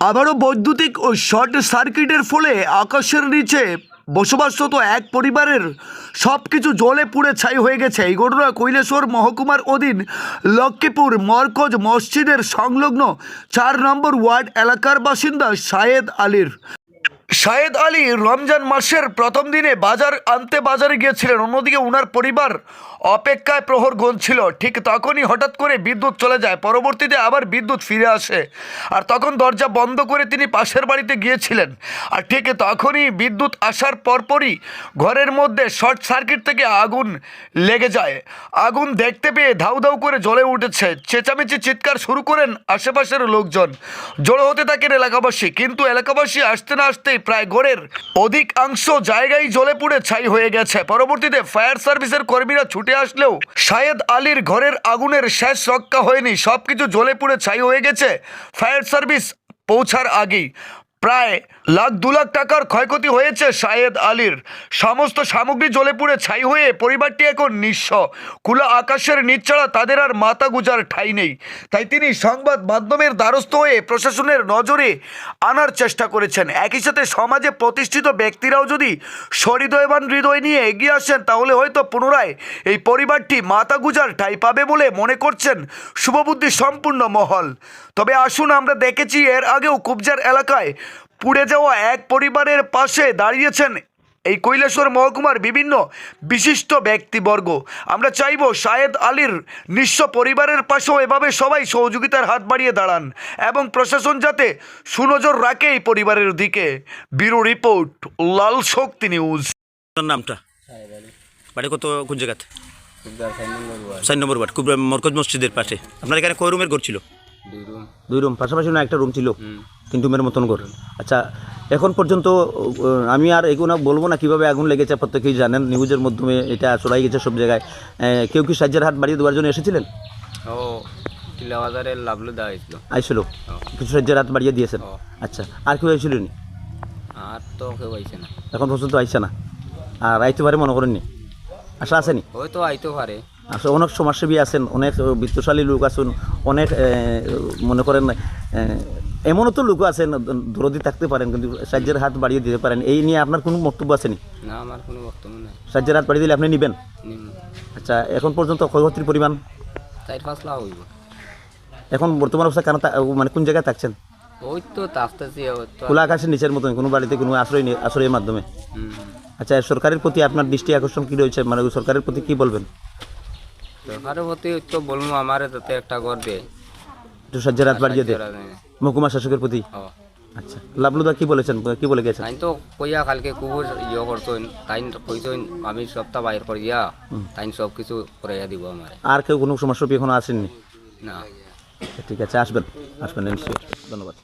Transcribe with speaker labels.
Speaker 1: আবারও বৈদ্যুতিক ও শর্ট সার্কিটের ফলে আকাশের নিচে বসবাসরত এক পরিবারের সব কিছু জলে পুড়ে ছাই হয়ে গেছে। এই ঘটনা কৈলেশ্বর মহকুমার অধীন লক্ষ্মীপুর মরকজ মসজিদের সংলগ্ন চার নম্বর ওয়ার্ড এলাকার বাসিন্দা সায়েদ আলীর। শায়েদ আলী রমজান মাসের প্রথম দিনে বাজার আনতে বাজারে গিয়েছিলেন। অন্যদিকে উনার পরিবার অপেক্ষায় প্রহর গুনছিল। ঠিক তখনই হঠাৎ করে বিদ্যুৎ চলে যায়। পরবর্তীতে আবার বিদ্যুৎ ফিরে আসে। আর তখন দরজা বন্ধ করে তিনি পাশের বাড়িতে গিয়েছিলেন। আর ঠিক তখনই বিদ্যুৎ আসার পরপরই ঘরের মধ্যে শর্ট সার্কিট থেকে আগুন লেগে যায়। আগুন দেখতে পেয়ে ধাউ ধাউ করে জ্বলে উঠেছে। চেঁচামেচি চিৎকার শুরু করেন আশেপাশের লোকজন। জড়ো হতে থাকেন এলাকাবাসী। কিন্তু এলাকাবাসী আসতে না আসতেই প্রায় ঘরের অধিকাংশ জায়গায় জলে পুড়ে ছাই হয়ে গেছে। পরবর্তীতে ফায়ার সার্ভিসের কর্মীরা ছুটে আসলেও শায়েদ আলীর ঘরের আগুনের শেষ রক্ষা হয়নি। সবকিছু জ্বলে পুড়ে ছাই হয়ে গেছে। ফায়ার সার্ভিস পৌঁছার আগেই প্রায় লাখ দু লাখ টাকার ক্ষয়ক্ষতি হয়েছে শায়েদ আলীর। সমস্ত সামগ্রী জ্বলে পুড়ে ছাই হয়ে পরিবারটি এখন নিঃস্ব। খোলা আকাশের নিচ ছাড়া তাদের আর মাথা গুজার ঠাই নেই। তাই তিনি সংবাদ মাধ্যমের দ্বারস্থ হয়ে প্রশাসনের নজরে আনার চেষ্টা করেছেন। একই সাথে সমাজে প্রতিষ্ঠিত ব্যক্তিরাও যদি সহৃদয়বান হৃদয় নিয়ে এগিয়ে আসেন, তাহলে হয়তো পুনরায় এই পরিবারটি মাথা গুজার ঠাই পাবে বলে মনে করছেন শুভবুদ্ধি সম্পূর্ণ মহল। তবে আসুন আমরা দেখেছি, এর আগেও কুবজার এলাকায় পুড়ে যাওয়া এক পরিবারের পাশে দাঁড়িয়েছেন এই কৈলাসর মহকুমার বিভিন্ন বিশিষ্ট ব্যক্তিবর্গ। আমরা চাইব শায়েদ আলীর নিঃস্ব পরিবারের পাশেও এভাবে সবাই সহযোগিতার হাত বাড়িয়ে দাঁড়ান এবং প্রশাসন যাতে সুনজর রাখে এই পরিবারের দিকে। Bureau report Lal Shakti news.
Speaker 2: নামটা? বাড়ি কত কোন জায়গাতে?
Speaker 3: সাইন
Speaker 2: চার নম্বর ওয়ার্ড কুবরা মরকজ মসজিদের পাশে। আপনার এখানে কয় রুমের ঘর ছিল?
Speaker 3: দুই রুম।
Speaker 2: দুই রুম পাশাপাশি না একটা রুম ছিল?
Speaker 3: হুম
Speaker 2: তিন মতন ঘর আচ্ছা এখন পর্যন্ত আমি আর এগুলো বলব না কীভাবে আগুন লেগেছে প্রত্যেকেই জানেন নিউজের মাধ্যমে এটা ছড়াই গেছে সব জায়গায়। কেউ কি সাহায্যের হাত বাড়িয়ে দেওয়ার জন্য এসেছিলেন?
Speaker 3: ও টিলাবাজারের লাভলু দেওয়া হয়েছিল
Speaker 2: আইছিল। কিছু সাহায্যের হাত বাড়িয়ে দিয়েছেন? আচ্ছা আর কেউ আইছিল নি?
Speaker 3: আর তো কেউ আইছে না।
Speaker 2: এখন পর্যন্ত আইসে না। আর আইতে পারে মনে করেননি? আশা আসেনি
Speaker 3: ওই তো আইতে পারে।
Speaker 2: আসলে অনেক সমাজসেবী আছেন অনেক বিত্তশালী লোক আছেন অনেক মনে করেন এমনও তো লোক আছেন দরদি থাকতে পারেন কিন্তু সাহায্যের হাত বাড়িয়ে দিতে পারেন। এই নিয়ে আপনার কোনো বক্তব্য আছেনি
Speaker 3: না? আমার কোনো বক্তব্য নাই।
Speaker 2: সাহায্যের হাত বাড়িয়ে দিলে আপনি নেবেন? আচ্ছা এখন পর্যন্ত ক্ষয়ক্ষতির পরিমাণ?
Speaker 3: চার পাঁচ লাখ হইব।
Speaker 2: এখন বর্তমান অবস্থা কেন মানে কোন জায়গায় থাকছেন?
Speaker 3: ওই তো আসতেছি
Speaker 2: খোলা আকাশের নিচের মতন কোনো বাড়িতে কোনো আশ্রয় নেই আশ্রয়ের মাধ্যমে? আচ্ছা সরকারের প্রতি আপনার দৃষ্টি আকর্ষণ কী রয়েছে? মানে সরকারের প্রতি কী বলবেন?
Speaker 3: সরকারের প্রতি তো বলব আমারে তাতে একটা ঘর দে
Speaker 2: একটু সাহায্যের হাত বাড়িয়ে দেয় মহকুমা শাসকের প্রতি? আচ্ছা লাবলুদা কী বলেছেন? কি বলে গেছেন?
Speaker 3: তাই তো কইয়া কালকে কুকুর ইয়ে করছেন তাই কইছেন আমি সপ্তাহ বাইর করিয়া তাই সব কিছু করাইয়া দিব আমার।
Speaker 2: আর কেউ কোনো সমস্যা এখনও আসেননি?
Speaker 3: না।
Speaker 2: ঠিক আছে আসবেন আসবেন ধন্যবাদ।